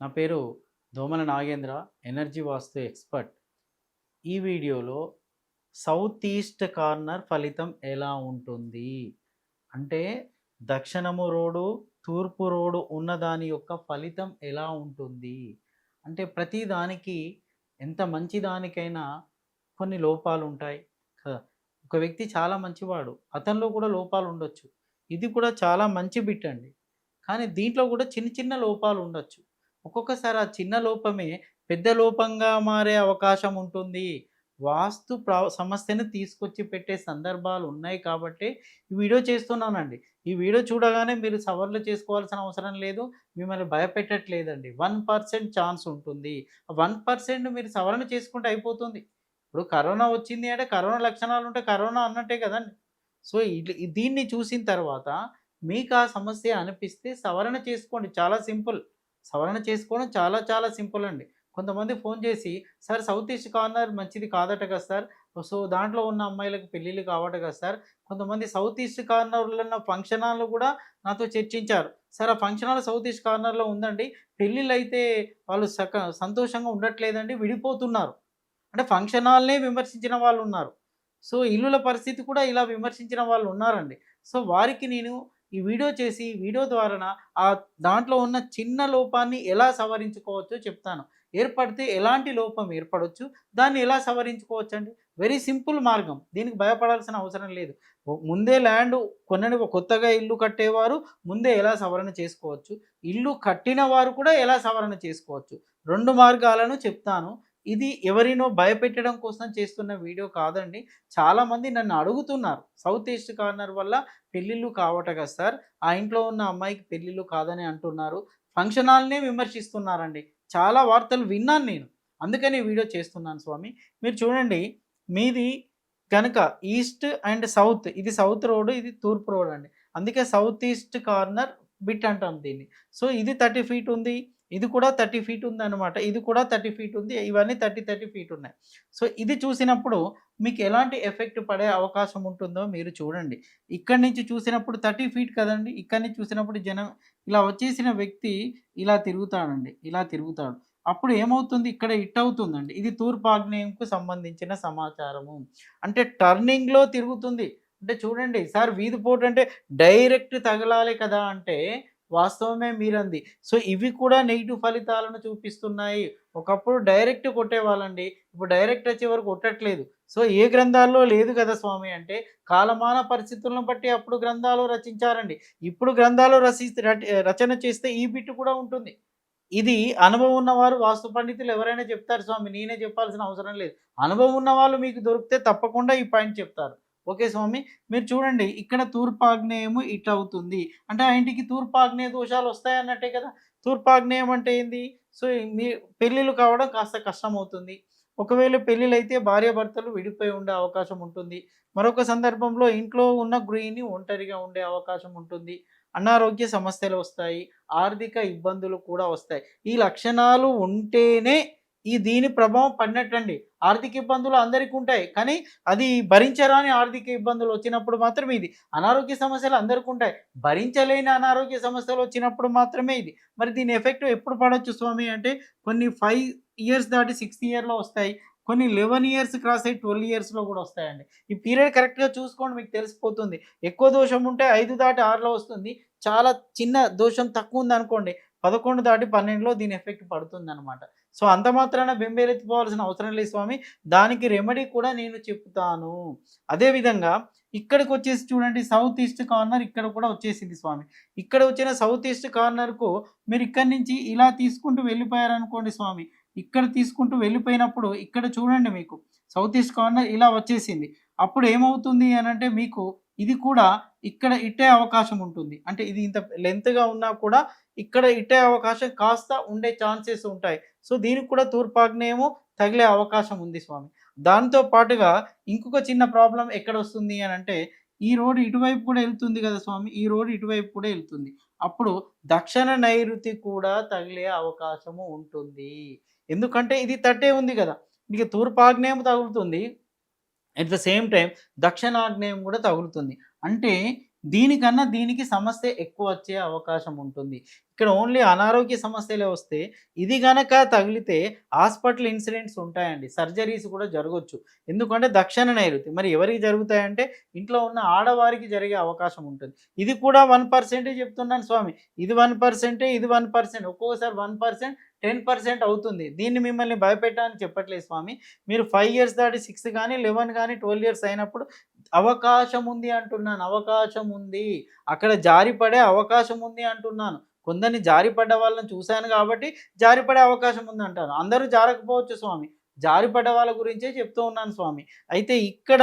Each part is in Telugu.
నా పేరు దోమల నాగేంద్ర ఎనర్జీ వాస్తు ఎక్స్పర్ట్ ఈ వీడియోలో సౌత్ ఈస్ట్ కార్నర్ ఫలితం ఎలా ఉంటుంది? అంటే దక్షిణము రోడ్డు తూర్పు రోడ్డు ఉన్న దాని యొక్క ఫలితం ఎలా ఉంటుంది? అంటే ప్రతి దానికి ఎంత మంచి దానికైనా కొన్ని లోపాలు ఉంటాయి. కదా ఒక వ్యక్తి చాలా మంచివాడు అతనిలో కూడా లోపాలు ఉండొచ్చు. ఇది కూడా చాలా మంచి బిట్ అండి. కానీ దీంట్లో కూడా చిన్న చిన్న లోపాలు ఉండొచ్చు. ఒక్కొక్కసారి ఆ చిన్న లోపమే పెద్ద లోపంగా మారే అవకాశం ఉంటుంది. వాస్తు సమస్యను తీసుకొచ్చి పెట్టే సందర్భాలు ఉన్నాయి కాబట్టి ఈ వీడియో చేస్తున్నానండి. ఈ వీడియో చూడగానే మీరు సవర్లు చేసుకోవాల్సిన అవసరం లేదు. మిమ్మల్ని భయపెట్టట్లేదండి. వన్ పర్సెంట్ ఛాన్స్ ఉంటుంది. వన్ పర్సెంట్ మీరు సవరణ చేసుకుంటే అయిపోతుంది. ఇప్పుడు కరోనా వచ్చింది అంటే కరోనా లక్షణాలు ఉంటే కరోనా అన్నట్టే కదండి. సో దీన్ని చూసిన తర్వాత మీకు ఆ సమస్య అనిపిస్తే సవరణ చేసుకోండి. చాలా సింపుల్. సవరణ చేసుకోవడం చాలా చాలా సింపుల్ అండి. కొంతమంది ఫోన్ చేసి సార్ సౌత్ ఈస్ట్ కార్నర్ మంచిది కాదట కదా సార్. సో దాంట్లో ఉన్న అమ్మాయిలకు పెళ్ళిళ్ళు కావట కదా సార్. కొంతమంది సౌత్ ఈస్ట్ కార్నర్లో ఉన్న ఫంక్షన్ హాల్ కూడా నాతో చర్చించారు. సార్ ఆ ఫంక్షన్ హాల్ సౌత్ ఈస్ట్ కార్నర్లో ఉందండి. పెళ్ళిళ్ళు అయితే వాళ్ళు సక సంతోషంగా ఉండట్లేదండి విడిపోతున్నారు. అంటే ఫంక్షన్ హాల్నే విమర్శించిన వాళ్ళు ఉన్నారు. సో ఇల్లుల పరిస్థితి కూడా ఇలా విమర్శించిన వాళ్ళు ఉన్నారండి. సో వారికి నేను ఈ వీడియో చేసి వీడియో ద్వారా ఆ దాంట్లో ఉన్న చిన్న లోపాన్ని ఎలా సవరించుకోవచ్చో చెప్తాను. ఏర్పడితే ఎలాంటి లోపం ఏర్పడవచ్చు దాన్ని ఎలా సవరించుకోవచ్చు అండి వెరీ సింపుల్ మార్గం. దీనికి భయపడాల్సిన అవసరం లేదు. ముందే ల్యాండ్ కొనని కొత్తగా ఇల్లు కట్టేవారు ముందే ఎలా సవరణ చేసుకోవచ్చు? ఇల్లు కట్టిన వారు కూడా ఎలా సవరణ చేసుకోవచ్చు? రెండు మార్గాలను చెప్తాను. ఇది ఎవరినో భయపెట్టడం కోసం చేస్తున్న వీడియో కాదండి. చాలామంది నన్ను అడుగుతున్నారు సౌత్ ఈస్ట్ కార్నర్ వల్ల పెళ్ళిళ్ళు కావట కదా సార్? ఆ ఇంట్లో ఉన్న అమ్మాయికి పెళ్ళిళ్ళు కాదని అంటున్నారు. ఫంక్షన్ హాల్నే విమర్శిస్తున్నారండి. చాలా వార్తలు విన్నాను నేను. అందుకని వీడియో చేస్తున్నాను స్వామి. మీరు చూడండి మీది కనుక ఈస్ట్ అండ్ సౌత్ ఇది సౌత్ రోడ్ ఇది తూర్పు రోడ్ అండి. అందుకే సౌత్ ఈస్ట్ కార్నర్ బిట్ అంటాం దీన్ని. సో ఇది థర్టీ ఫీట్ ఉంది. ఇది కూడా థర్టీ ఫీట్ ఉంది అనమాట ఇది కూడా థర్టీ ఫీట్ ఉంది. ఇవన్నీ థర్టీ థర్టీ ఫీట్ ఉన్నాయి. సో ఇది చూసినప్పుడు మీకు ఎలాంటి ఎఫెక్ట్ పడే అవకాశం ఉంటుందో మీరు చూడండి. ఇక్కడి నుంచి చూసినప్పుడు థర్టీ ఫీట్ కదండి. ఇక్కడి నుంచి చూసినప్పుడు జనం ఇలా వచ్చేసిన వ్యక్తి ఇలా తిరుగుతాడండి. ఇలా తిరుగుతాడు. అప్పుడు ఏమవుతుంది? ఇక్కడ ఇట్ అవుతుందండి. ఇది తూర్పు ఆగ్నేయంకు సంబంధించిన సమాచారము. అంటే టర్నింగ్లో తిరుగుతుంది. అంటే చూడండి సార్ వీధి పోటు అంటే డైరెక్ట్ తగలాలి కదా అంటే వాస్తవమే మీరంది. సో ఇవి కూడా నెగిటివ్ ఫలితాలను చూపిస్తున్నాయి. ఒకప్పుడు డైరెక్ట్ కొట్టేవాళ్ళండి. ఇప్పుడు డైరెక్ట్ వచ్చే వరకు కొట్టట్లేదు. సో ఏ గ్రంథాల్లో లేదు కదా స్వామి అంటే కాలమాన పరిస్థితులను బట్టి అప్పుడు గ్రంథాలు రచించారండి. ఇప్పుడు గ్రంథాలు రచి రచ- రచన చేస్తే ఈ బిట్టు కూడా ఉంటుంది. ఇది అనుభవం ఉన్నవారు వాస్తు పండితులు ఎవరైనా చెప్తారు స్వామి నేనే చెప్పాల్సిన అవసరం లేదు. అనుభవం ఉన్న వాళ్ళు మీకు దొరికితే తప్పకుండా ఈ పాయింట్ చెప్తారు. ఓకే స్వామి మీరు చూడండి ఇక్కడ తూర్పాగ్నేయము ఇట్ అవుతుంది అంటే ఆ ఇంటికి తూర్పాగ్నేయ దోషాలు వస్తాయి అన్నట్టే కదా? తూర్పాగ్నేయం అంటే ఏంది? సో మీ పెళ్ళిళ్ళు కావడం కాస్త కష్టం అవుతుంది ఒకవేళ పెళ్ళిళ్ళైతే భార్యాభర్తలు విడిపోయి ఉండే అవకాశం ఉంటుంది. మరొక సందర్భంలో ఇంట్లో ఉన్న గృహిణి ఒంటరిగా ఉండే అవకాశం ఉంటుంది. అనారోగ్య సమస్యలు వస్తాయి. ఆర్థిక ఇబ్బందులు కూడా వస్తాయి. ఈ లక్షణాలు ఉంటేనే ఈ దీని ప్రభావం పడినట్టండి. ఆర్థిక ఇబ్బందులు అందరికీ ఉంటాయి. కానీ అది భరించరాని ఆర్థిక ఇబ్బందులు వచ్చినప్పుడు మాత్రమే ఇది. అనారోగ్య సమస్యలు అందరికీ ఉంటాయి. భరించలేని అనారోగ్య సమస్యలు వచ్చినప్పుడు మాత్రమే ఇది. మరి దీని ఎఫెక్ట్ ఎప్పుడు పడవచ్చు స్వామి అంటే కొన్ని ఫైవ్ ఇయర్స్ దాటి సిక్స్త్ ఇయర్లో వస్తాయి. కొన్ని లెవెన్ ఇయర్స్ క్రాస్ అయ్యి ట్వెల్వ్ ఇయర్స్లో కూడా వస్తాయండి. ఈ పీరియడ్ కరెక్ట్గా చూసుకోండి మీకు తెలిసిపోతుంది. ఎక్కువ దోషం ఉంటే ఐదు దాటి ఆరులో వస్తుంది. చాలా చిన్న దోషం తక్కువ ఉంది అనుకోండి పదకొండు దాటి పన్నెండులో దీని ఎఫెక్ట్ పడుతుంది అనమాట సో అంత మాత్రాన బెంబేలెత్తిపోవాల్సిన అవసరం లేదు స్వామి. దానికి రెమెడీ కూడా నేను చెప్తాను. అదేవిధంగా ఇక్కడికి వచ్చేసి చూడండి సౌత్ ఈస్ట్ కార్నర్ ఇక్కడ కూడా వచ్చేసింది స్వామి. ఇక్కడ వచ్చిన సౌత్ ఈస్ట్ కార్నర్కు మీరు ఇక్కడి నుంచి ఇలా తీసుకుంటూ వెళ్ళిపోయారనుకోండి స్వామి. ఇక్కడ తీసుకుంటూ వెళ్ళిపోయినప్పుడు ఇక్కడ చూడండి మీకు సౌత్ ఈస్ట్ కార్నర్ ఇలా వచ్చేసింది. అప్పుడు ఏమవుతుంది అని అంటే మీకు ఇది కూడా ఇక్కడ ఇట్టే అవకాశం ఉంటుంది. అంటే ఇది ఇంత లెంత్గా ఉన్నా కూడా ఇక్కడ ఇట్టే అవకాశం కాస్త ఉండే ఛాన్సెస్ ఉంటాయి. సో దీనికి కూడా తూర్పాగ్నేయము తగిలే అవకాశం ఉంది స్వామి. దాంతో పాటుగా ఇంకొక చిన్న ప్రాబ్లం ఎక్కడ వస్తుంది అని అంటే ఈ రోడ్డు ఇటువైపు కూడా వెళ్తుంది కదా స్వామి? ఈ రోడ్డు ఇటువైపు కూడా వెళ్తుంది. అప్పుడు దక్షిణ నైరుతి కూడా తగిలే అవకాశము ఉంటుంది. ఎందుకంటే ఇది తట్టే ఉంది కదా. మీకు తూర్పాగ్నేయం తగులుతుంది. అట్ ద సేమ్ టైం దక్షిణాగ్నేయం కూడా తగులుతుంది. అంటే దీనికన్నా దీనికి సమస్య ఎక్కువ వచ్చే అవకాశం ఉంటుంది. ఇక్కడ ఓన్లీ అనారోగ్య సమస్యలే వస్తే ఇది గనక తగిలితే హాస్పిటల్ ఇన్సిడెంట్స్ ఉంటాయండి. సర్జరీస్ కూడా జరగవచ్చు ఎందుకంటే దక్షిణ నైరుతి. మరి ఎవరికి జరుగుతాయంటే ఇంట్లో ఉన్న ఆడవారికి జరిగే అవకాశం ఉంటుంది. ఇది కూడా వన్ పర్సెంటే చెప్తున్నాను స్వామి. ఇది వన్ పర్సెంటే ఇది వన్ పర్సెంట్ ఒక్కొక్కసారి వన్ పర్సెంట్ టెన్ పర్సెంట్ అవుతుంది. దీన్ని మిమ్మల్ని భయపెట్టాలని చెప్పట్లేదు స్వామి. మీరు ఫైవ్ ఇయర్స్ దాటి సిక్స్ కానీ లెవెన్ కానీ ట్వెల్వ్ ఇయర్స్ అయినప్పుడు అవకాశం ఉంది అంటున్నాను అవకాశం ఉంది. అక్కడ జారిపడే అవకాశం ఉంది అంటున్నాను. కొందరిని జారిపడ్డ వాళ్ళని చూశాను కాబట్టి జారిపడే అవకాశం ఉంది అంటాను. అందరూ జారకపోవచ్చు స్వామి. జారిపడ్డ వాళ్ళ గురించే చెప్తూ ఉన్నాను స్వామి. అయితే ఇక్కడ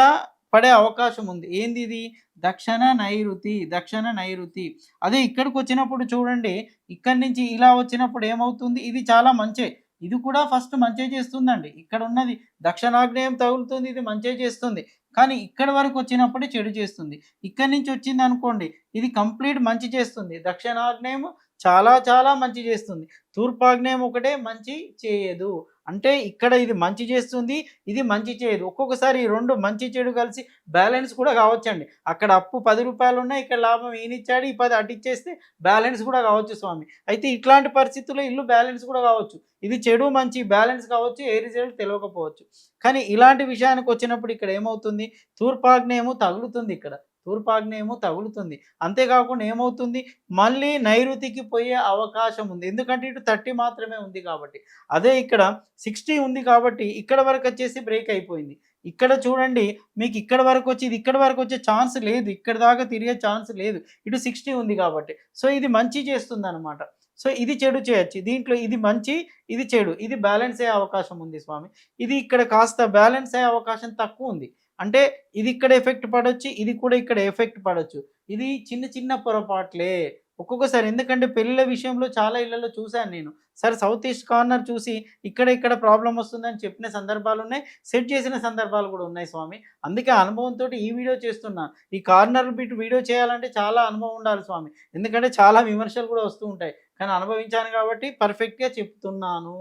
పడే అవకాశం ఉంది. ఏంది ఇది? దక్షిణ నైరుతి దక్షిణ నైరుతి. అదే ఇక్కడికి వచ్చినప్పుడు చూడండి ఇక్కడి నుంచి ఇలా వచ్చినప్పుడు ఏమవుతుంది? ఇది చాలా మంచి. ఇది కూడా ఫస్ట్ మంచి చేస్తుందండి. ఇక్కడ ఉన్నది దక్షిణాగ్నేయం తగులుతుంది ఇది మంచి చేస్తుంది. కానీ ఇక్కడ వరకు వచ్చినప్పుడు చెడు చేస్తుంది. ఇక్కడి నుంచి వచ్చింది అనుకోండి ఇది కంప్లీట్ మంచి చేస్తుంది. దక్షిణాగ్నేయం చాలా చాలా మంచి చేస్తుంది. తూర్పాగ్నేయం ఒకటే మంచి చేయదు. అంటే ఇక్కడ ఇది మంచి చేస్తుంది ఇది మంచి చేయదు. ఒక్కొక్కసారి ఈ రెండు మంచి చెడు కలిసి బ్యాలెన్స్ కూడా కావచ్చండి. అక్కడ అప్పు పది రూపాయలు ఉన్నాయి ఇక్కడ లాభం ఈయనిచ్చాడు ఈ పది అటిచ్చేస్తే బ్యాలెన్స్ కూడా కావచ్చు స్వామి. అయితే ఇట్లాంటి పరిస్థితుల్లో ఇల్లు బ్యాలెన్స్ కూడా కావచ్చు. ఇది చెడు మంచి బ్యాలెన్స్ కావచ్చు ఏ రిజల్ట్ తెలియకపోవచ్చు కానీ ఇలాంటి విషయానికి వచ్చినప్పుడు ఇక్కడ ఏమవుతుంది? తూర్పాగ్నేయము తగులుతుంది ఇక్కడ. తూర్పాగ్నేయము తగులుతుంది. అంతేకాకుండా ఏమవుతుంది? మళ్ళీ నైరుతికి పోయే అవకాశం ఉంది. ఎందుకంటే ఇటు థర్టీ మాత్రమే ఉంది కాబట్టి. అదే ఇక్కడ సిక్స్టీ ఉంది కాబట్టి ఇక్కడ వరకు వచ్చేసి బ్రేక్ అయిపోయింది. ఇక్కడ చూడండి మీకు ఇక్కడ వరకు వచ్చి ఇది ఇక్కడ వరకు వచ్చే ఛాన్స్ లేదు. ఇక్కడ దాకా తిరిగే ఛాన్స్ లేదు. ఇటు సిక్స్టీ ఉంది కాబట్టి. సో ఇది మంచి చేస్తుంది అనమాట సో ఇది చెడు చేయొచ్చు. దీంట్లో ఇది మంచి ఇది చెడు. ఇది బ్యాలెన్స్ అయ్యే అవకాశం ఉంది స్వామి. ఇది ఇక్కడ కాస్త బ్యాలెన్స్ అయ్యే అవకాశం తక్కువ ఉంది. అంటే ఇది ఇక్కడ ఎఫెక్ట్ పడవచ్చు ఇది కూడా ఇక్కడ ఎఫెక్ట్ పడవచ్చు ఇది చిన్న చిన్న పొరపాట్లే. ఒక్కొక్కసారి ఎందుకంటే పెళ్ళిళ్ళ విషయంలో చాలా ఇళ్ళలో చూశాను నేను. సరే సౌత్ ఈస్ట్ కార్నర్ చూసి ఇక్కడ ఇక్కడ ప్రాబ్లం వస్తుందని చెప్పిన సందర్భాలు ఉన్నాయి సెట్ చేసిన సందర్భాలు కూడా ఉన్నాయి స్వామి. అందుకే అనుభవంతో ఈ వీడియో చేస్తున్నాను ఈ కార్నర్ బిట్ వీడియో చేయాలంటే చాలా అనుభవం ఉండాలి స్వామి. ఎందుకంటే చాలా విమర్శలు కూడా వస్తూ ఉంటాయి. కానీ అనుభవించాను కాబట్టి పర్ఫెక్ట్గా చెప్తున్నాను.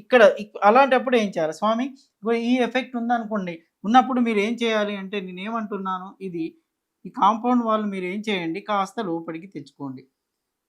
ఇక్కడ అలాంటప్పుడు ఏం చేయాలి స్వామి? ఈ ఎఫెక్ట్ ఉందనుకోండి ఉన్నప్పుడు మీరు ఏం చేయాలి అంటే నేనేమంటున్నాను ఇది ఈ కాంపౌండ్ వాళ్ళు మీరు ఏం చేయండి కాస్త లోపలికి తెచ్చుకోండి.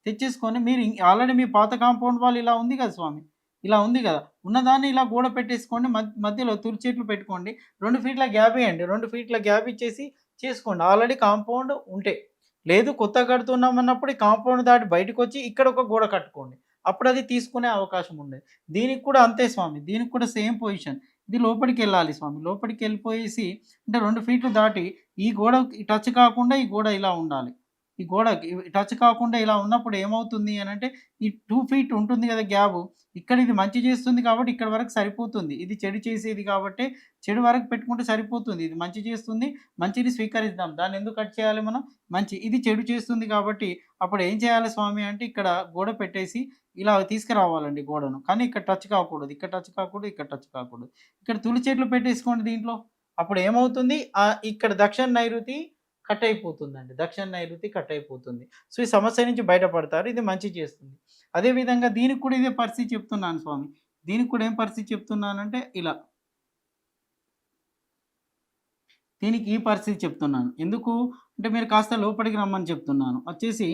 తెచ్చేసుకొని మీరు ఆల్రెడీ మీ పాత కాంపౌండ్ వాళ్ళు ఇలా ఉంది కదా స్వామి? ఇలా ఉంది కదా. ఉన్నదాన్ని ఇలా గోడ పెట్టేసుకోండి మధ్య- మధ్యలో తురి చెట్లు పెట్టుకోండి రెండు ఫీట్ల గ్యాప్ ఇవ్వండి రెండు ఫీట్ల గ్యాప్ ఇచ్చేసి చేసుకోండి. ఆల్రెడీ కాంపౌండ్ ఉంటే. లేదు కొత్త కడుతున్నాం అన్నప్పుడు ఈ కాంపౌండ్ దాటి బయటకు వచ్చి ఇక్కడ ఒక గోడ కట్టుకోండి. అప్పుడు అది తీసుకునే అవకాశం ఉండేది. దీనికి కూడా అంతే స్వామి. దీనికి కూడా సేమ్ పొజిషన్. ఇది లోపలికి వెళ్ళాలి స్వామి. లోపలికి వెళ్ళిపోయేసి అంటే రెండు ఫీట్లు దాటి ఈ గోడ టచ్ కాకుండా ఈ గోడ ఇలా ఉండాలి. ఈ గోడ టచ్ కాకుండా ఇలా ఉన్నప్పుడు ఏమవుతుంది అని అంటే ఈ టూ ఫీట్ ఉంటుంది కదా గ్యాబ్. ఇక్కడ ఇది మంచి చేస్తుంది కాబట్టి ఇక్కడ వరకు సరిపోతుంది. ఇది చెడు చేసేది కాబట్టి చెడు వరకు పెట్టుకుంటే సరిపోతుంది. ఇది మంచి చేస్తుంది మంచిని స్వీకరిద్దాం. దాన్ని ఎందుకు కట్ చేయాలి మనం? మంచి ఇది చెడు చేస్తుంది కాబట్టి అప్పుడు ఏం చేయాలి స్వామి అంటే ఇక్కడ గోడ పెట్టేసి ఇలా తీసుకురావాలండి గోడను. కానీ ఇక్కడ టచ్ కాకూడదు. ఇక్కడ టచ్ కాకూడదు ఇక్కడ టచ్ కాకూడదు. ఇక్కడ తులి చెట్లు పెట్టేసుకోండి దీంట్లో. అప్పుడు ఏమవుతుంది? ఇక్కడ దక్షిణ నైరుతి కట్ అయిపోతుందండి దక్షిణ నైరుతి కట్ అయిపోతుంది సో ఈ సమస్య నుంచి బయటపడతారు. ఇది మంచి చేస్తుంది. అదేవిధంగా దీనికి కూడా ఇదే పరిస్థితి చెప్తున్నాను స్వామి. దీనికి కూడా ఏం పరిస్థితి చెప్తున్నానంటే ఇలా. దీనికి ఈ పరిస్థితి చెప్తున్నాను. ఎందుకు? అంటే మీరు కాస్త లోపలికి రమ్మని చెప్తున్నాను. వచ్చేసి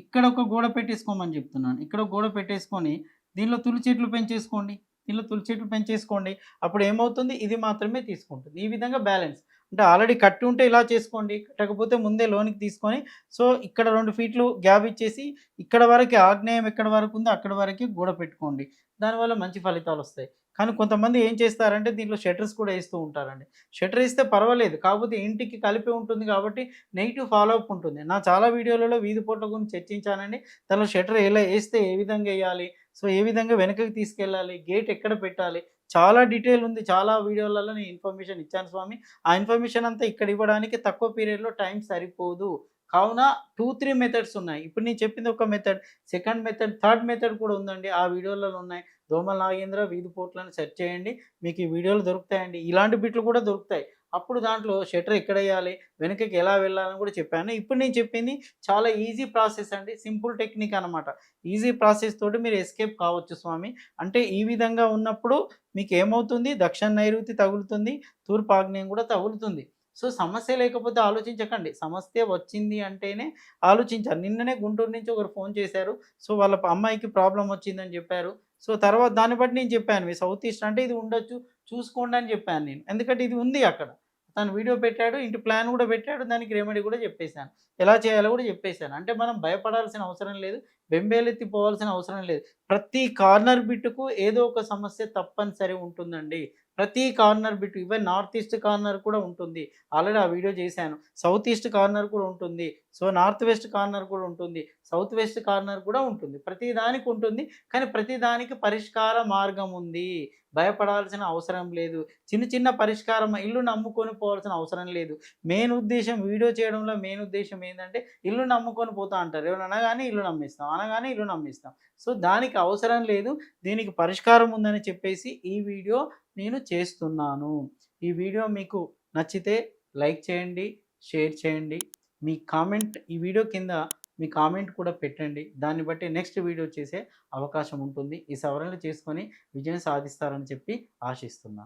ఇక్కడ ఒక గోడ పెట్టేసుకోమని చెప్తున్నాను. ఇక్కడ గోడ పెట్టేసుకొని దీనిలో తులి చెట్లు పెంచేసుకోండి. దీనిలో తులి చెట్లు పెంచేసుకోండి. అప్పుడు ఏమవుతుంది? ఇది మాత్రమే తీసుకుంటుంది. ఈ విధంగా బ్యాలెన్స్. అంటే ఆల్రెడీ కట్టి ఉంటే ఇలా చేసుకోండి కట్టకపోతే ముందే లోనికి తీసుకొని సో ఇక్కడ రెండు ఫీట్లు గ్యాప్ ఇచ్చేసి ఇక్కడ వరకు ఆగ్నేయం ఎక్కడ వరకు ఉందో అక్కడ వరకు గూడ పెట్టుకోండి. దానివల్ల మంచి ఫలితాలు వస్తాయి. కానీ కొంతమంది ఏం చేస్తారంటే దీంట్లో షట్టర్స్ కూడా వేస్తూ ఉంటారండి. షటర్ ఇస్తే పర్వాలేదు కాకపోతే ఇంటికి కలిపి ఉంటుంది కాబట్టి నెగిటివ్ ఫాలోఅప్ ఉంటుంది. నా చాలా వీడియోలలో వీధి పోట్ల గురించి చర్చించానండి. దానిలో షట్టర్ ఎలా వేస్తే ఏ విధంగా వేయాలి సో ఏ విధంగా వెనకకి తీసుకెళ్ళాలి గేట్ ఎక్కడ పెట్టాలి చాలా డీటెయిల్ ఉంది. చాలా వీడియోలలో నేను ఇన్ఫర్మేషన్ ఇచ్చాను స్వామి. ఆ ఇన్ఫర్మేషన్ అంతా ఇక్కడ ఇవ్వడానికి తక్కువ పీరియడ్లో టైం సరిపోదు. కావున టూ త్రీ మెథడ్స్ ఉన్నాయి. ఇప్పుడు నేను చెప్పింది ఒక method second method third method కూడా ఉందండి. ఆ వీడియోలలో ఉన్నాయి. దోమల నాగేంద్ర వీధి పోట్లను సెర్చ్ చేయండి. మీకు ఈ వీడియోలు దొరుకుతాయండి. ఇలాంటి బిట్లు కూడా దొరుకుతాయి. అప్పుడు దాంట్లో షటర్ ఎక్కడ వేయాలి వెనకకి ఎలా వెళ్ళాలని కూడా చెప్పాను ఇప్పుడు నేను చెప్పింది చాలా ఈజీ ప్రాసెస్ అండి. సింపుల్ టెక్నిక్ అనమాట ఈజీ ప్రాసెస్ తోటి మీరు ఎస్కేప్ కావచ్చు స్వామి. అంటే ఈ విధంగా ఉన్నప్పుడు మీకు ఏమవుతుంది? దక్షిణ నైరుతి తగులుతుంది. తూర్పు ఆగ్నేయం కూడా తగులుతుంది. సో సమస్య లేకపోతే ఆలోచించకండి. సమస్య వచ్చింది అంటేనే ఆలోచించారు నిన్ననే గుంటూరు నుంచి ఒకరు ఫోన్ చేశారు. సో వాళ్ళ అమ్మాయికి ప్రాబ్లం వచ్చిందని చెప్పారు. సో తర్వాత దాన్ని బట్టి నేను చెప్పాను. మీ సౌత్ ఈస్ట్ అంటే ఇది ఉండొచ్చు. చూసుకోండి అని చెప్పాను నేను. ఎందుకంటే ఇది ఉంది అక్కడ. తను వీడియో పెట్టాడు ఇంటి ప్లాన్ కూడా పెట్టాడు దానికి రెమెడీ కూడా చెప్పేశాను. ఎలా చేయాలో కూడా చెప్పేశాను. అంటే మనం భయపడాల్సిన అవసరం లేదు బెంబేలెత్తి పోవాల్సిన అవసరం లేదు. ప్రతి కార్నర్ బిట్టుకు ఏదో ఒక సమస్య తప్పనిసరి ఉంటుందండి. ప్రతి corner bit even north east corner కూడా ఉంటుంది. ఆల్రెడీ ఆ వీడియో చేశాను. సౌత్ ఈస్ట్ కార్నర్ కూడా ఉంటుంది. సో నార్త్ వెస్ట్ కార్నర్ కూడా ఉంటుంది. సౌత్ వెస్ట్ కార్నర్ కూడా ఉంటుంది. ప్రతి దానికి ఉంటుంది. కానీ ప్రతి దానికి పరిష్కార మార్గం ఉంది. భయపడాల్సిన అవసరం లేదు. చిన్న చిన్న పరిష్కారం ఇల్లు నమ్ముకొని పోవాల్సిన అవసరం లేదు. మెయిన్ ఉద్దేశం వీడియో చేయడంలో మెయిన్ ఉద్దేశం ఏంటంటే ఇల్లు నమ్ముకొని పోతా అంటారు. ఎవరు అనగానే ఇల్లు నమ్మిస్తాం. అనగానే ఇల్లు నమ్మిస్తాం. సో దానికి అవసరం లేదు. దీనికి పరిష్కారం ఉందని చెప్పేసి ఈ వీడియో నేను చేస్తున్నాను. ఈ వీడియో మీకు నచ్చితే లైక్ చేయండి షేర్ చేయండి. మీ కామెంట్ ఈ వీడియో కింద మీ కామెంట్ కూడా పెట్టండి. దాన్ని బట్టి నెక్స్ట్ వీడియో చేసే అవకాశం ఉంటుంది. ఈ సవరణలు చేసుకొని విజయం సాధిస్తారని చెప్పి ఆశిస్తున్నాను